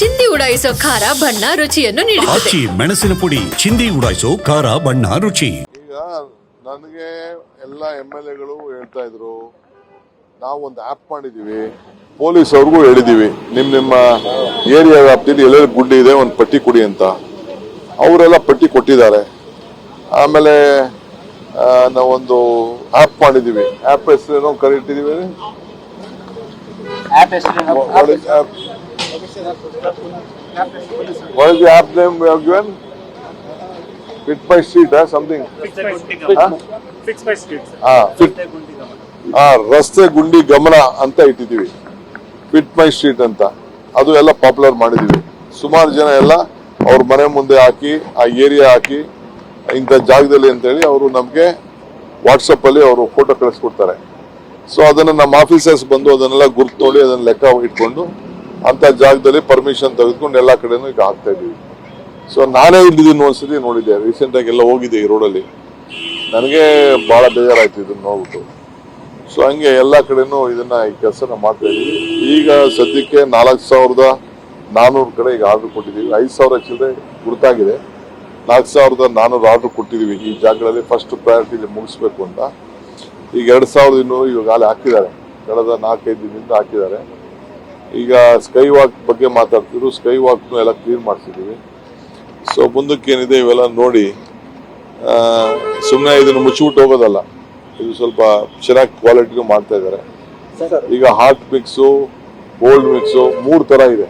ಚಿಂದಿ ಉಡಾಯಿಸೋ ಖಾರ ಬಣ್ಣ ರುಚಿಯನ್ನು ನೀಡುತ್ತದೆ. ಆಚಿ ಮೆಣಸಿನ ಪುಡಿ ಚಿಂದಿ ಉಡಾಯಿಸೋ ಖಾರ ಬಣ್ಣ ರುಚಿ. ಈಗ ನನಗೆ ಎಲ್ಲ ಎಂ ಎಲ್ ಎಗಳು ಹೇಳ್ತಾ ಇದ್ರು ನಾವು ಒಂದು ಆ್ಯಪ್ ಮಾಡಿದ್ದೀವಿ ಪೊಲೀಸ್ ಅವ್ರಿಗೂ ಹೇಳಿದ್ದೀವಿ ನಿಮ್ಮ ನಿಮ್ಮ ಏರಿಯಾ ವ್ಯಾಪ್ತಿಯಲ್ಲಿ ಎಲ್ಲೆಲ್ಲಿ ಗುಡ್ಡಿ ಇದೆ ಒಂದು ಪಟ್ಟಿ ಕೊಡಿ ಅಂತ. ಅವರೆಲ್ಲ ಪಟ್ಟಿ ಕೊಟ್ಟಿದ್ದಾರೆ. ಆಮೇಲೆ ಆ, ನಾವೊಂದು ಆ್ಯಪ್ ಮಾಡಿದ್ದೀವಿ. ಆ್ಯಪ್ ಹೆಸರೇನೋ ಕರೀತಿದ್ದೀವಿ ಆಪ್ ಹೆಸರೇನು What is the app name we have given? Fit by street, huh? something. Huh? Fix by street fit, ರಸ್ತೆ ಗುಂಡಿ ಗಮನ ಅಂತ ಇಟ್ಟಿದ್ದೀವಿ ಫಿಟ್ ಮೈ ಸ್ಟ್ರೀಟ್ ಅಂತ ಅದು ಎಲ್ಲ ಪಾಪ್ಯುಲರ್ ಮಾಡಿದೀವಿ ಸುಮಾರು ಜನ ಎಲ್ಲ ಅವ್ರ ಮನೆ ಮುಂದೆ ಹಾಕಿ ಆ ಏರಿಯಾ ಹಾಕಿ ಇಂಥ ಜಾಗದಲ್ಲಿ ಅಂತೇಳಿ ಅವರು ನಮಗೆ ವಾಟ್ಸಪ್ ಅಲ್ಲಿ ಅವರು ಫೋಟೋ ಕಳಿಸ್ಕೊಡ್ತಾರೆ ಸೊ ಅದನ್ನ ನಮ್ಮ ಆಫೀಸರ್ಸ್ ಬಂದು ಅದನ್ನೆಲ್ಲ ಗುರ್ತು ನೋಡಿ ಅದನ್ನ ಲೆಕ್ಕ ಇಟ್ಕೊಂಡು ಅಂತ ಜಾಗದಲ್ಲಿ ಪರ್ಮಿಷನ್ ತೆಗೆದುಕೊಂಡು ಎಲ್ಲ ಕಡೆನೂ ಈಗ ಹಾಕ್ತಾ ಇದೀವಿ ಸೊ ನಾನೇ ಇಲ್ಲಿದ್ದೀನಿ ಒಂದ್ಸತಿ ನೋಡಿದ್ದೆ. ರೀಸೆಂಟ್ ಆಗಿ ಎಲ್ಲ ಹೋಗಿದ್ದೆ ಈ ರೋಡಲ್ಲಿ ನನಗೆ ಬಹಳ ಬೇಜಾರಾಯ್ತು ಇದನ್ನ ನೋಡ್ಬಿಟ್ಟು. ಸೊ ಹಂಗೆ ಎಲ್ಲ ಕಡೆನೂ ಇದನ್ನ ಈ ಕೆಲಸನ ಮಾಡ್ತಾ ಇದೀವಿ ಈಗ ಸದ್ಯಕ್ಕೆ ನಾಲ್ಕು ಸಾವಿರದ ನಾನೂರು ಕಡೆ ಈಗ ಆರ್ಡರ್ ಕೊಟ್ಟಿದ್ದೀವಿ. ಐದು ಸಾವಿರ ಚಿಲ್ಲರೆ ಗುರುತಾಗಿದೆ. ನಾಲ್ಕು ಸಾವಿರದ ನಾನ್ನೂರು ಆರ್ಡರ್ ಕೊಟ್ಟಿದ್ದೀವಿ ಈ ಜಾಗಗಳಲ್ಲಿ ಫಸ್ಟ್ ಪ್ರಯಾರಿಟಿ ಮುಗಿಸ್ಬೇಕು ಅಂತ. ಈಗ ಎರಡು ಸಾವಿರದ ಇನ್ನೂರು ಇವಾಗ ಹಾಕಿದ್ದಾರೆ. ಕಳೆದ ನಾಲ್ಕೈದು ದಿನದಿಂದ ಹಾಕಿದ್ದಾರೆ. ಈಗ ಸ್ಕೈ ವಾಕ್ ಬಗ್ಗೆ ಮಾತಾಡ್ತಿದ್ರು. ಸ್ಕೈ ವಾಕ್ನು ಎಲ್ಲ ಕ್ಲೀನ್ ಮಾಡ್ತಿದ್ದೀವಿ ಸೊ ಮುಂದಕ್ಕೇನಿದೆ ಇವೆಲ್ಲ ನೋಡಿ. ಸುಮ್ಮನೆ ಇದನ್ನು ಮುಚ್ಚಿಬಿಟ್ಟು ಹೋಗೋದಲ್ಲ. ಇದು ಸ್ವಲ್ಪ ಚೆನ್ನಾಗಿ ಕ್ವಾಲಿಟಿನೂ ಮಾಡ್ತಾ ಇದ್ದಾರೆ. ಈಗ ಹಾಟ್ ಮಿಕ್ಸು ಗೋಲ್ಡ್ ಮಿಕ್ಸು ಮೂರು ಥರ ಇದೆ.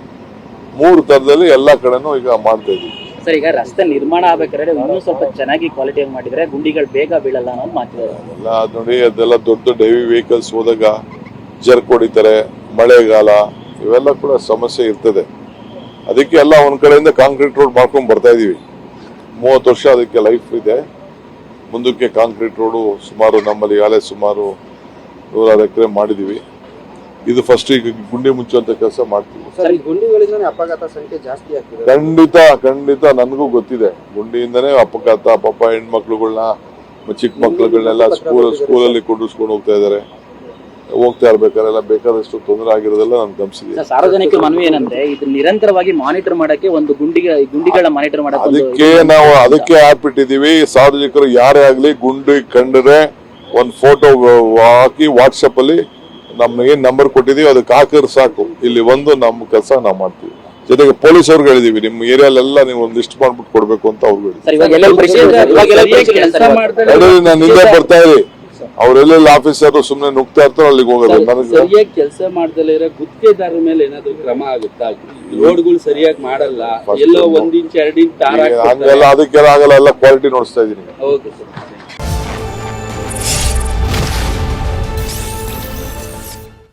ಮೂರು ಥರದಲ್ಲಿ ಎಲ್ಲ ಕಡೆನೂ ಈಗ ಮಾಡ್ತಾ ಇದ್ದೀವಿ. ಸರ್ ಈಗ ರಸ್ತೆ ನಿರ್ಮಾಣ ಆಗಬೇಕಾದ್ರೆ ಇನ್ನೂ ಸ್ವಲ್ಪ ಚೆನ್ನಾಗಿ ಕ್ವಾಲಿಟಿ ಮಾಡಿದ್ರೆ ಗುಂಡಿಗಳು ಬೇಗ ಬೀಳಲ್ಲ ಅನ್ನೋದು ಮಾತಿದ್ದಾರೆ ಎಲ್ಲ ಅದು ನೋಡಿ ಅದೆಲ್ಲ ದೊಡ್ಡ ದೊಡ್ಡ ಹೆವಿ ವೆಹಿಕಲ್ಸ್ ಹೋದಾಗ ಜರ್ಕ್ ಹೊಡಿತಾರೆ ಮಳೆಗಾಲ. ಇವೆಲ್ಲ ಕೂಡ ಸಮಸ್ಯೆ ಇರ್ತದೆ. ಅದಕ್ಕೆ ಎಲ್ಲ ಒಂದ್ ಕಡೆಯಿಂದ ಕಾಂಕ್ರೀಟ್ ರೋಡ್ ಮಾಡ್ಕೊಂಡು ಬರ್ತಾ ಇದೀವಿ. ಮೂವತ್ತು ವರ್ಷ ಅದಕ್ಕೆ ಲೈಫ್ ಇದೆ. ಮುಂದಕ್ಕೆ ಕಾಂಕ್ರೀಟ್ ರೋಡು ಸುಮಾರು ನಮ್ಮಲ್ಲಿ ಈಗಾಗಲೇ ಸುಮಾರು ನೂರಾರು ಎಕರೆ ಮಾಡಿದೀವಿ. ಇದು ಫಸ್ಟ್ ಈಗ ಗುಂಡಿ ಮುಚ್ಚುವಂತ ಕೆಲಸ ಮಾಡ್ತೀವಿ. ಖಂಡಿತ ಖಂಡಿತ ನನಗೂ ಗೊತ್ತಿದೆ. ಗುಂಡಿಯಿಂದನೇ ಅಪಘಾತ ಪಾಪ ಹೆಣ್ಮಕ್ಳುಗಳನ್ನ ಚಿಕ್ಕ ಮಕ್ಳುಗಳನ್ನೆಲ್ಲ ಸ್ಕೂಲ್ ಸ್ಕೂಲಲ್ಲಿ ಕೊಂಡಿಸ್ಕೊಂಡು ಹೋಗ್ತಾ ಇದ್ದಾರೆ. ಹೋಗ್ತಾ ಇರ್ಬೇಕಾರೆಲ್ಲ ಬೇಕಾದಷ್ಟು ತೊಂದರೆ ಆಗಿರೋದೆಲ್ಲ ನಾನು ಗಮನಿಸಿದೆ. ಸರ್, ಸಾರ್ವಜನಿಕ ಮನವಿ ಏನಂದ್ರೆ ಇದು ನಿರಂತರವಾಗಿ ಮಾನಿಟರ್ ಮಾಡಕ್ಕೆ ಒಂದು ಗುಂಡಿಗೆ ಗುಂಡಿಗಳ ಮಾನಿಟರ್ ಮಾಡಕ್ಕೆ ಒಂದು ಅದಕ್ಕೆ ನಾವು ಅದಕ್ಕೆ ಆ್ಯಪ್ ಇಟ್ಟಿದ್ದೀವಿ ಸಾರ್ವಜನಿಕರು ಯಾರೇ ಆಗ್ಲಿ ಗುಂಡಿ ಕಂಡ್ರೆ ಒಂದು ಫೋಟೋ ಹಾಕಿ ವಾಟ್ಸಪ್ ಅಲ್ಲಿ ನಮ್ಗೆ ಏನ್ ನಂಬರ್ ಕೊಟ್ಟಿದೀವಿ ಅದಕ್ಕೆ ಹಾಕಿದ್ರೆ ಸಾಕು. ಇಲ್ಲಿ ಒಂದು ನಮ್ಮ ಕೆಲಸ ನಾವು ಮಾಡ್ತೀವಿ. ಜೊತೆಗೆ ಪೊಲೀಸ್ ಅವ್ರಿಗೆ ಹೇಳಿದೀವಿ ನಿಮ್ಮ ಏರಿಯಾಲೆಲ್ಲ ನೀವು ಒಂದು ಲಿಸ್ಟ್ ಮಾಡ್ಬಿಟ್ಟು ಕೊಡ್ಬೇಕು ಅಂತ ಅವ್ರಿಗೆ ಹೇಳಿದ್ವಿ. ನಾನು ಹಿಂದೆ ಬರ್ತಾ ಇರಿ ಅವ್ರೆಲ್ಲೆಲ್ಲ ಆಫೀಸರ್ ಸುಮ್ನೆ ನುಗ್ತಾ ಇರ್ತಾರೆ ಅಲ್ಲಿಗೆ ಹೋಗೋದು. ನನಗೆ ಸರಿಯಾಗಿ ಕೆಲಸ ಮಾಡ್ದಲೇ ಇರೋ ಗುತ್ತಿಗೆದಾರರ ಮೇಲೆ ಏನಾದ್ರು ಕ್ರಮ ಆಗುತ್ತಾ? ರೋಡ್ಗಳು ಸರಿಯಾಗಿ ಮಾಡಲ್ಲ. ಎಲ್ಲೋ ಒಂದು- ಇಂಚ್ ಎರಡ್ ಇಂಚ್ ಹಂಗೆಲ್ಲ ಅದಕ್ಕೆಲ್ಲ ಆಗಲ್ಲ ಎಲ್ಲ ಕ್ವಾಲಿಟಿ ನೋಡಿಸ್ತಾ ಇದೀನಿ. Okay sir.